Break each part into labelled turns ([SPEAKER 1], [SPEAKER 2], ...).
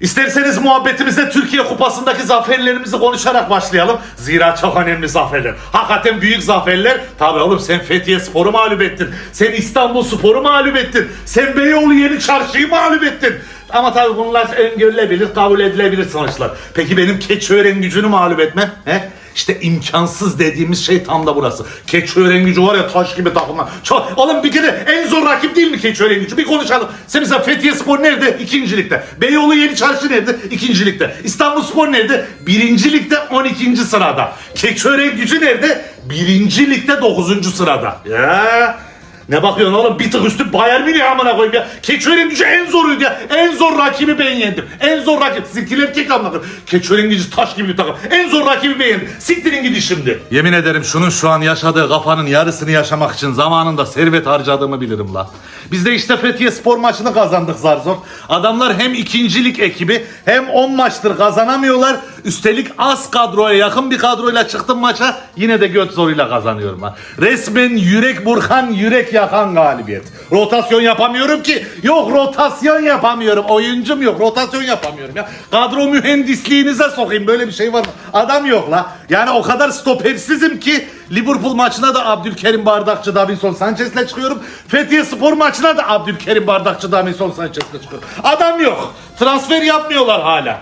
[SPEAKER 1] İsterseniz muhabbetimize Türkiye Kupası'ndaki zaferlerimizi konuşarak başlayalım. Zira çok önemli zaferler. Hakikaten büyük zaferler. Tabii oğlum sen Fethiye Spor'u mağlup ettin. Sen İstanbul Spor'u mağlup ettin. Sen Beyoğlu Yeni Çarşı'yı mağlup ettin. Ama tabii bunlar öngörülebilir, kabul edilebilir sonuçlar. Peki benim Keçiören gücünü mağlup etmem? He? İşte imkansız dediğimiz şey tam da burası. Keçiören gücü var ya taş gibi takımlar. Çok, oğlum bir kere en zor rakip değil mi Keçiören gücü? Bir konuşalım. Sen mesela Fethiye Spor nerede? İkincilikte. Beyoğlu Yeni Çarşı nerede? İkincilikte. İstanbul Spor nerede? Birincilikte 12. sırada. Keçiören gücü nerede? Birincilikte 9. sırada. Ya. Ne bakıyorsun oğlum bir tık üstü Bayern Münih amına koyayım ya. Keçiören gücü en zoruydu ya. En zor rakibi ben yendim. En zor rakip. Siktir erkek amına koyayım. Keçiören gücü taş gibi bir takım. En zor rakibi ben yendim. Siktirin gidin şimdi. Yemin ederim şunun şu an yaşadığı kafanın yarısını yaşamak için zamanında servet harcadığımı bilirim la. Biz de işte Fethiye spor maçını kazandık zar zor. Adamlar hem ikincilik ekibi hem 10 maçtır kazanamıyorlar. Üstelik az kadroya yakın bir kadroyla çıktım maça. Yine de göt zoruyla kazanıyorum ha. Resmen yürek burkan yürek yakan galibiyet. Rotasyon yapamıyorum ki. Yok rotasyon yapamıyorum. Oyuncum yok. Rotasyon yapamıyorum ya. Kadro mühendisliğinize sokayım. Böyle bir şey var mı? Adam yok la. Yani o kadar stopersizim ki Liverpool maçına da Abdülkerim Bardakçı, Davinson Sanchez'le çıkıyorum. Fethiye Spor maçına da Abdülkerim Bardakçı, Davinson Sanchez'le çıkıyorum. Adam yok. Transfer yapmıyorlar hala.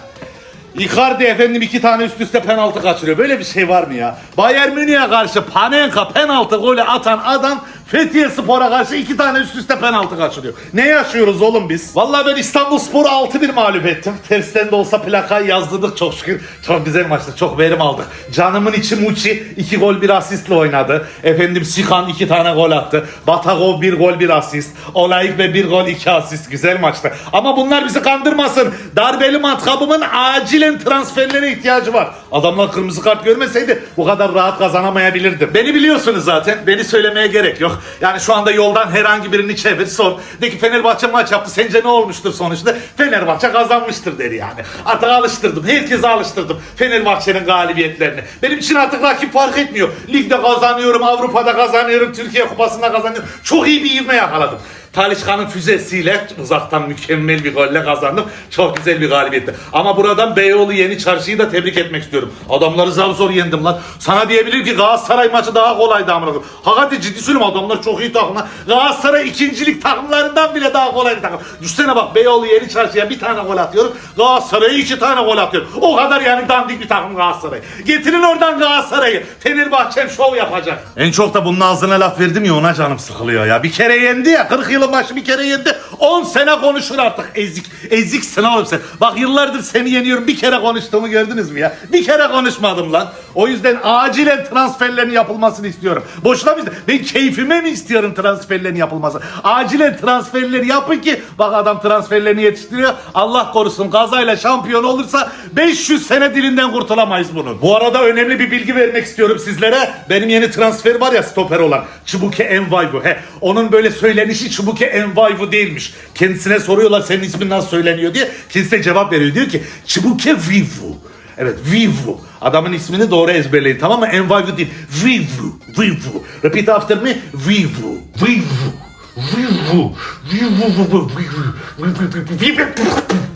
[SPEAKER 1] Icardi efendim iki tane üst üste penaltı kaçırıyor. Böyle bir şey var mı ya? Bayern Münih'e karşı Panenka penaltı golü atan adam Fethiye Spor'a karşı iki tane üst üste penaltı kaçırıyor. Ne yaşıyoruz oğlum biz? Vallahi ben İstanbul Spor'u 6-1 mağlup ettim. Tersten de olsa plakayı yazdırdık çok şükür. Çok güzel maçtı. Çok verim aldık. Canımın içi Muçi iki gol bir asistle oynadı. Efendim Sikan iki tane gol attı. Batagov bir gol bir asist. Olayık ve bir gol iki asist. Güzel maçtı. Ama bunlar bizi kandırmasın. Darbeli matkabımın acilen transferlere ihtiyacı var. Adamlar kırmızı kart görmeseydi bu kadar rahat kazanamayabilirdim. Beni biliyorsunuz zaten. Beni söylemeye gerek yok. Yani şu anda yoldan herhangi birini çevir sor. De ki Fenerbahçe maç yaptı. Sence ne olmuştur sonuçta? Fenerbahçe kazanmıştır dedi yani. Artık alıştırdım. Herkese alıştırdım. Fenerbahçe'nin galibiyetlerini. Benim için artık rakip fark etmiyor. Ligde kazanıyorum, Avrupa'da kazanıyorum, Türkiye Kupası'nda kazanıyorum. Çok iyi bir ivme yakaladım. Talişka'nın füzesiyle uzaktan mükemmel bir golle kazandım. Çok güzel bir galibiyetti. Ama buradan Beyoğlu Yeni Çarşı'yı da tebrik etmek istiyorum. Adamları zar zor yendim lan. Sana diyebilirim ki Galatasaray maçı daha kolaydı amına koyayım. Hakikaten ciddi söylüyorum adamlar çok iyi takım lan. Galatasaray ikincilik takımlarından bile daha kolay bir takım. Düşsene bak Beyoğlu Yeni Çarşı'ya bir tane gol atıyorum. Galatasaray'a iki tane gol atıyorum. O kadar yani dandik bir takım Galatasaray. Getirin oradan Galatasaray'ı. Fenerbahçe'm şov yapacak. En çok da bunun ağzına laf verdim ya ona canım sıkılıyor ya. Bir kere yendi ya 40 yılın başı bir kere yendi. 10 sene konuşur artık ezik. Eziksin oğlum sen. Bak yıllardır seni yeniyorum. Bir kere konuştuğumu gördünüz mü ya? Bir kere konuşmadım lan. O yüzden acilen transferlerin yapılmasını istiyorum. Boşuna mı? Ben keyfime mi istiyorum transferlerin yapılması? Acilen transferleri yapın ki bak adam transferlerini yetiştiriyor. Allah korusun kazayla şampiyon olursa 500 sene dilinden kurtulamayız bunun. Bu arada önemli bir bilgi vermek istiyorum sizlere. Benim yeni transfer var ya stoper olan. Çubuke Envayvu. He, onun böyle söylenişi Çubuke Envayvu değilmiş. Kendisine soruyorlar senin ismin nasıl söyleniyor diye. Kendisi de cevap veriyor. Diyor ki Çubuke Vivu. Evet Vivu. Adamın ismini doğru ezberleyin tamam mı? Envayvu değil. Vivu. Vivu. Repeat after me. Vivu. Vivu. Vivu. Vivu.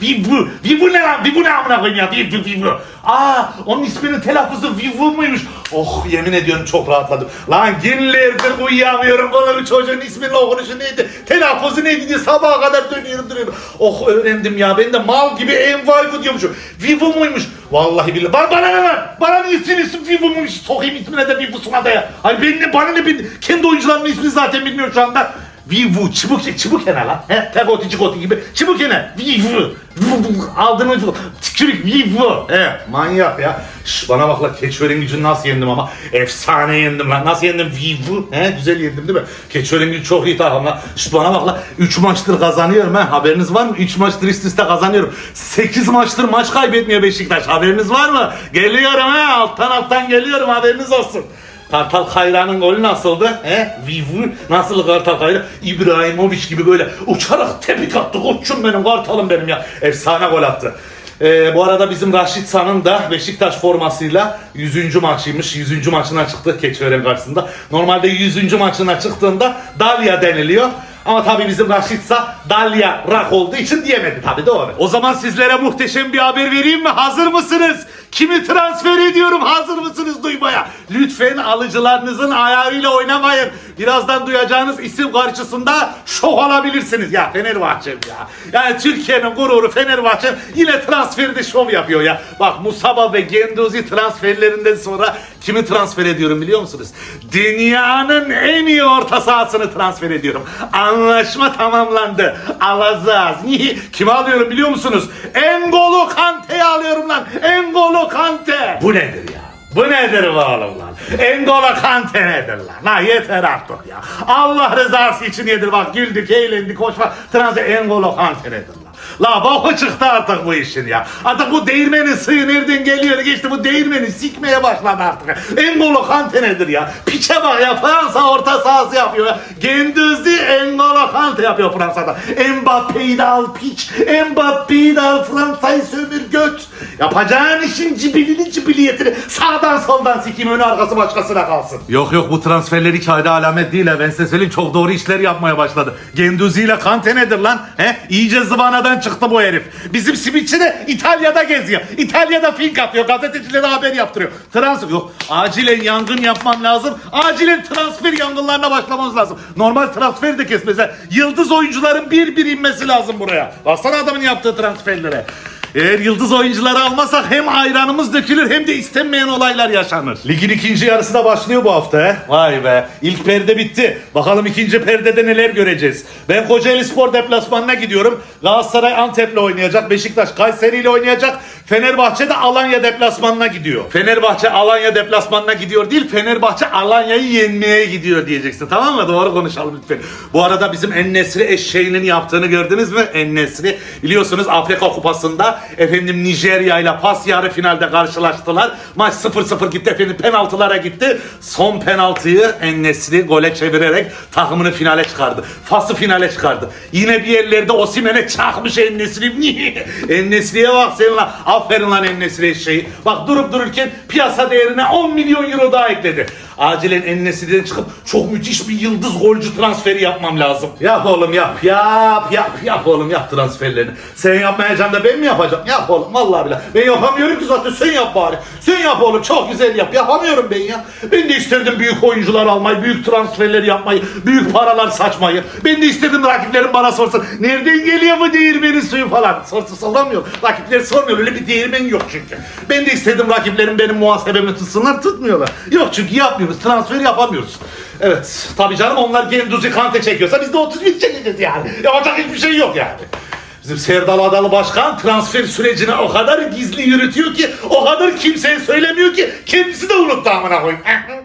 [SPEAKER 1] Vivu. Vivu. Ne lan? Vivu ne amına koyayım ya? Vivu. Vivu. Aa onun isminin telaffuzu Vivu muymuş? Oh yemin ediyorum çok rahatladım. Lan günlerdir uyuyamıyorum. Bana bir çocuğun isminin okunuşu neydi? Telaffuzu neydi diye sabaha kadar dönüyorum duruyorum. Oh öğrendim ya. Ben de mal gibi Envayvu diyormuşum. Vivu muymuş? Vallahi billahi. Bana, bana ne lan? Bana ne isim isim Vivu muymuş? Sokayım ismine de Vivu'suna da ya. Hani benim bana ne ben kendi oyuncularımın ismini zaten bilmiyorum şu anda. Vivu, çubuk, çubuk ne lan? He? Pegoti, çikoti gibi. Çubuk ne? Vivu. Aldın mı? Tükürük, vivu. He, manyak ya. Şş, bana bak la keçiören gücünü nasıl yendim ama. Efsane yendim lan. Nasıl yendim? Vivu. He, güzel yendim değil mi? Keçiören gücü çok iyi takım lan. Şş, bana bak la. 3 maçtır kazanıyorum ha. Haberiniz var mı? 3 maçtır üst üste kazanıyorum. 8 maçtır maç kaybetmiyor Beşiktaş. Haberiniz var mı? Geliyorum ha. Alttan alttan geliyorum. Haberiniz olsun. Kartal Kayra'nın golü nasıldı? He? Vivu nasıl Kartal Kayra? İbrahimovic gibi böyle uçarak tepik attı. Koçum benim Kartal'ım benim ya. Efsane gol attı. Ee, bu arada bizim Raşit San'ın da Beşiktaş formasıyla 100. maçıymış. 100. maçına çıktı Keçiören karşısında. Normalde 100. maçına çıktığında Dalya deniliyor. Ama tabii bizim Raşitsa Dalya Rak olduğu için diyemedi tabii doğru. O zaman sizlere muhteşem bir haber vereyim mi? Hazır mısınız? Kimi transfer ediyorum? Hazır mısınız? Lütfen alıcılarınızın ayarıyla oynamayın. Birazdan duyacağınız isim karşısında şok olabilirsiniz. Ya Fenerbahçe'm ya. Yani Türkiye'nin gururu Fenerbahçe yine transferde şov yapıyor ya. Bak Musaba ve Genduzi transferlerinden sonra kimi transfer ediyorum biliyor musunuz? Dünyanın en iyi orta sahasını transfer ediyorum. Anlaşma tamamlandı. Niye? Kimi alıyorum biliyor musunuz? Engolo Kante'yi alıyorum lan. Engolo Kante. Bu nedir ya? Bu nedir bu oğlum lan? Engolo Kante nedir lan? Ha yeter artık ya. Allah rızası için yedir bak güldük eğlendik hoş var. Transfer Engolo Kante nedir lan? La boku çıktı artık bu işin ya. Artık bu değirmenin suyu nereden geliyor geçti bu değirmeni sikmeye başladı artık. Engolo Kante nedir ya? Piçe bak ya Fransa orta sahası yapıyor ya. Genduzi Engolo Kante yapıyor Fransa'da. Mbappe'yi de al piç. Mbappe'yi de al Fransa'yı sömür göt. Yapacağın işin cibilini cibiliyetini sağdan soldan sikeyim önü arkası başkasına kalsın. Yok yok bu transferler hiç hayra alamet değil ha. Ben size söyleyeyim çok doğru işler yapmaya başladı. Genduzi ile Kante nedir lan? He? İyice zıvanadan çıktı bu herif. Bizim simitçi de İtalya'da geziyor. İtalya'da fink atıyor. Gazetecilere haber yaptırıyor. Transfer yok. Acilen yangın yapmam lazım. Acilen transfer yangınlarına başlamamız lazım. Normal transfer de kesmese. Yıldız oyuncuların bir bir inmesi lazım buraya. Baksana adamın yaptığı transferlere. Eğer yıldız oyuncuları almasak hem ayranımız dökülür hem de istenmeyen olaylar yaşanır. Ligin ikinci yarısı da başlıyor bu hafta he. Vay be. İlk perde bitti. Bakalım ikinci perdede neler göreceğiz. Ben Kocaeli Spor deplasmanına gidiyorum. Galatasaray Antep'le oynayacak. Beşiktaş Kayseri ile oynayacak. Fenerbahçe de Alanya deplasmanına gidiyor. Fenerbahçe Alanya deplasmanına gidiyor değil. Fenerbahçe Alanya'yı yenmeye gidiyor diyeceksin. Tamam mı? Doğru konuşalım lütfen. Bu arada bizim Ennesri eşeğinin yaptığını gördünüz mü? Ennesri biliyorsunuz Afrika Kupası'nda efendim Nijerya ile pas yarı finalde karşılaştılar. Maç 0-0 gitti efendim penaltılara gitti. Son penaltıyı Ennesri gole çevirerek takımını finale çıkardı. Fas'ı finale çıkardı. Yine bir yerlerde Osimhen'e çakmış Ennesri. Niye? Ennesri'ye bak sen lan. Aferin lan Ennesri eşeği. Bak durup dururken piyasa değerine 10 milyon euro daha ekledi. Acilen Ennesri'den çıkıp çok müthiş bir yıldız golcü transferi yapmam lazım. Yap oğlum yap. Yap yap yap oğlum yap transferlerini. Sen yapmayacaksın da ben mi yapacağım? Yap oğlum vallahi billahi. Ben yapamıyorum ki zaten sen yap bari. Sen yap oğlum çok güzel yap. Yapamıyorum ben ya. Ben de isterdim büyük oyuncular almayı, büyük transferler yapmayı, büyük paralar saçmayı. Ben de isterdim rakiplerim bana sorsun. Nereden geliyor bu değirmenin suyu falan. Sorsa sallamıyor. Rakipler sormuyor. Öyle bir değirmen yok çünkü. Ben de istedim rakiplerim benim muhasebemi tutsunlar. Tutmuyorlar. Yok çünkü yapmıyoruz. Transfer yapamıyoruz. Evet. Tabii canım onlar Genduzi Kante çekiyorsa biz de 31 çekeceğiz yani. Yapacak hiçbir şey yok yani. Bizim Serdal Adalı Başkan transfer sürecini o kadar gizli yürütüyor ki, o kadar kimseye söylemiyor ki kendisi de unuttu amına koyayım.